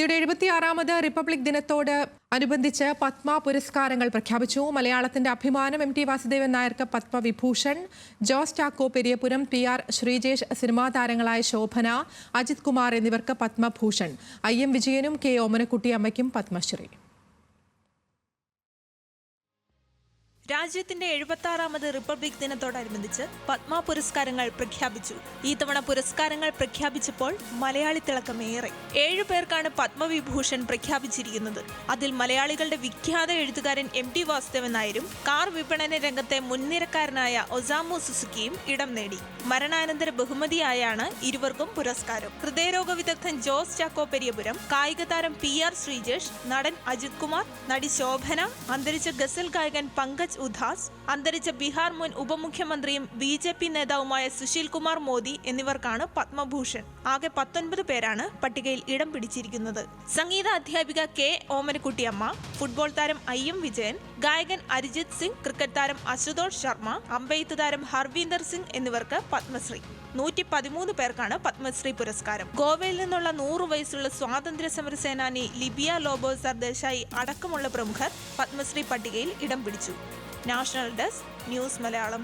ഇന്ത്യയുടെ എഴുപത്തിയാറാമത് റിപ്പബ്ലിക് ദിനത്തോട് അനുബന്ധിച്ച് പത്മ പുരസ്കാരങ്ങൾ പ്രഖ്യാപിച്ചു. മലയാളത്തിന്റെ അഭിമാനം എം ടി വാസുദേവൻ നായർക്ക് Padma Vibhushan Jose Chacko Periyapuram P R Sreejesh cinema താരങ്ങളായ ശോഭന അജിത് കുമാർ എന്നിവർക്ക് പത്മഭൂഷൺ ഐ എം വിജയനും കെ ഓമനക്കുട്ടി അമ്മയ്ക്കും പത്മശ്രീ. രാജ്യത്തിന്റെ എഴുപത്തി ആറാമത് റിപ്പബ്ലിക് ദിനത്തോടനുബന്ധിച്ച് പത്മ പുരസ്കാരങ്ങൾ പ്രഖ്യാപിച്ചു. ഈ തവണ പുരസ്കാരങ്ങൾ പ്രഖ്യാപിച്ചപ്പോൾ മലയാളി തിളക്കമേറെ ഏഴു പേർക്കാണ് പത്മവിഭൂഷൺ പ്രഖ്യാപിച്ചിരിക്കുന്നത്. അതിൽ മലയാളികളുടെ വിഖ്യാത എഴുത്തുകാരൻ എം ടി വാസുദേവൻ നായരും കാർ വിപണന രംഗത്തെ മുൻനിരക്കാരനായ ഒസാമു സുസുക്കിയും ഇടം നേടി. മരണാനന്തര ബഹുമതിയായാണ് ഇരുവർക്കും പുരസ്കാരം. ഹൃദയരോഗ വിദഗ്ധൻ ജോസ് ചാക്കോ പെരിയപുരം കായിക താരം പി ആർ ശ്രീജേഷ് നടൻ അജിത് കുമാർ നടി ശോഭന അന്തരിച്ച ഗസൽ ഗായകൻ പങ്കജ് ഉദാസ് അന്തരിച്ച ബീഹാർ മുൻ ഉപമുഖ്യമന്ത്രിയും ബി ജെ പി നേതാവുമായ സുശീൽ കുമാർ മോദി എന്നിവർക്കാണ് പത്മഭൂഷൺ. ആകെ പത്തൊൻപത് പേരാണ് പട്ടികയിൽ ഇടം പിടിച്ചിരിക്കുന്നത്. സംഗീത അധ്യാപിക കെ. ഓമനക്കുട്ടിയമ്മ ഫുട്ബോൾ താരം ഐ എം വിജയൻ ഗായകൻ അരിജിത് സിംഗ് ക്രിക്കറ്റ് താരം അശുതോഷ് ശർമ്മ അമ്പെയ്ത്ത് താരം ഹർവീന്ദർ സിംഗ് എന്നിവർക്ക് പത്മശ്രീ. നൂറ്റി പതിമൂന്ന് പേർക്കാണ് പത്മശ്രീ പുരസ്കാരം. ഗോവയിൽ നിന്നുള്ള നൂറു വയസ്സുള്ള സ്വാതന്ത്ര്യ സമര സേനാനി ലിബിയ ലോബോ സർദേശായി അടക്കമുള്ള പ്രമുഖർ പത്മശ്രീ പട്ടികയിൽ ഇടം പിടിച്ചു. National desk news Malayalam